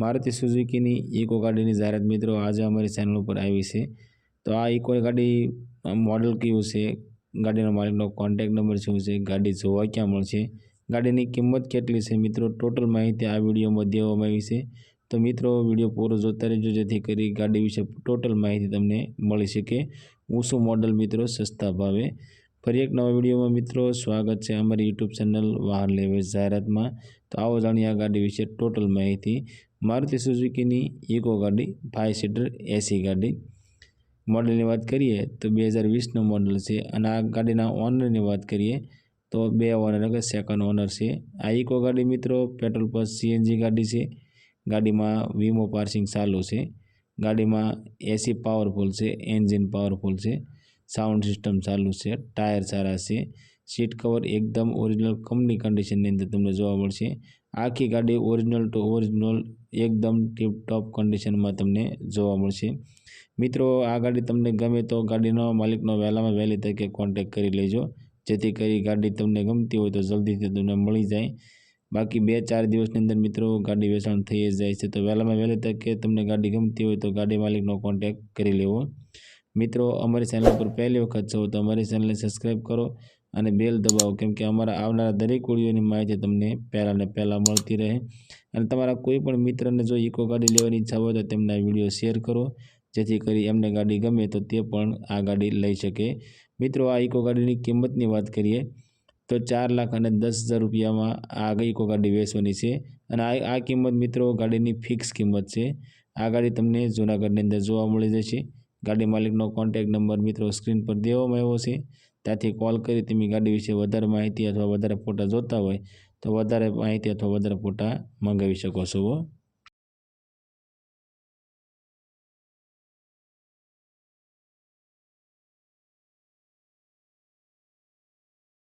મારુતિ સુઝુકીની ઇકો ગાડીની જાહેરાત મિત્રો આજે અમારી ચેનલ ઉપર આવી છે. તો આ ઇકો ગાડી મોડલ કયું છે? ગાડીના માલિકનો કોન્ટેક નંબર શું છે? ગાડી જોવા ક્યાં મળશે? ગાડીની કિંમત કેટલી છે? મિત્રો ટોટલ માહિતી આ વિડીયોમાં દેવામાં આવી છે. તો મિત્રો, વીડિયો પૂરો જોતા રહેજો, જેથી કરી ગાડી વિશે ટોટલ માહિતી તમને મળી શકે. ઊંચું મોડલ મિત્રો સસ્તા ભાવે. ફરી એક નવા વિડીયોમાં મિત્રો, સ્વાગત છે અમારી યુટ્યુબ ચેનલ વાહન લેવે જાહેરાતમાં. તો આવો જાણીએ આ ગાડી વિશે ટોટલ માહિતી. મારુતિ સુઝુકીની ઇકો ગાડી ફાઇવ સીટર એસી ગાડી. મોડલની વાત કરીએ તો બે હજાર વીસનું મોડલ છે અને આ ગાડીના ઓનરની વાત કરીએ તો બે ઓનર એટલે સેકન્ડ ઓનર છે. આ ઇકો ગાડી મિત્રો પેટ્રોલ પર સીએનજી ગાડી છે. ગાડીમાં વીમો પાર્સિંગ ચાલુ છે. ગાડીમાં એસી પાવરફુલ છે, એન્જિન પાવરફુલ છે. સાઉન્ડ સિસ્ટમ ચાલુ છે, ટાયર સારા છે. સીટ કવર એકદમ ઓરિજિનલ કંપની કન્ડિશનની અંદર તમને જોવા મળશે. આખી ગાડી ઓરિજિનલ ટુ ઓરિજિનલ એકદમ ટીપટોપ કન્ડિશનમાં તમને જોવા મળશે. મિત્રો, આ ગાડી તમને ગમે તો ગાડીનો માલિકનો વહેલામાં વહેલી તરીકે કોન્ટેક કરી લેજો. જેથી કરી ગાડી તમને ગમતી હોય તો જલ્દીથી તમને મળી જાય. બાકી બે ચાર દિવસની અંદર મિત્રો ગાડી વેચાણ થઈ જાય છે. તો વહેલામાં વહેલી તકે તમને ગાડી ગમતી હોય તો ગાડી માલિકનો કોન્ટેક કરી લેવો. મિત્રો, અમારી ચેનલ પર પહેલી વખત છો તો અમારી ચેનલને સબસ્ક્રાઈબ કરો. અને બેલ દબાવો, કેમ કે અમારા આવનારા દરેક વિડીયોની માહિતી તમને પહેલાં ને પહેલાં મળતી રહે. અને તમારા કોઈ પણ મિત્રને જો ઇકો ગાડી લેવાની ઈચ્છા હોય તો તેમના વીડિયો શેર કરો. જેથી કરી એમને ગાડી ગમે તો તે પણ આ ગાડી લઈ શકે. મિત્રો, આ ઇકો ગાડીની કિંમતની વાત કરીએ તો ચાર લાખ અને દસ હજાર રૂપિયામાં આ ઇકો ગાડી વેચવાની છે. અને આ આ કિંમત મિત્રો ગાડીની ફિક્સ કિંમત છે. આ ગાડી તમને જૂનાગઢની અંદર જોવા મળી જશે. ગાડી માલિકનો કોન્ટેક નંબર મિત્રો સ્ક્રીન પર દેવામાં આવ્યો છે. ત્યાંથી કોલ કરી તમે ગાડી વિશે વધારે માહિતી અથવા વધારે ફોટા જોતા હોય તો વધારે માહિતી અથવા વધારે ફોટા મંગાવી શકો છો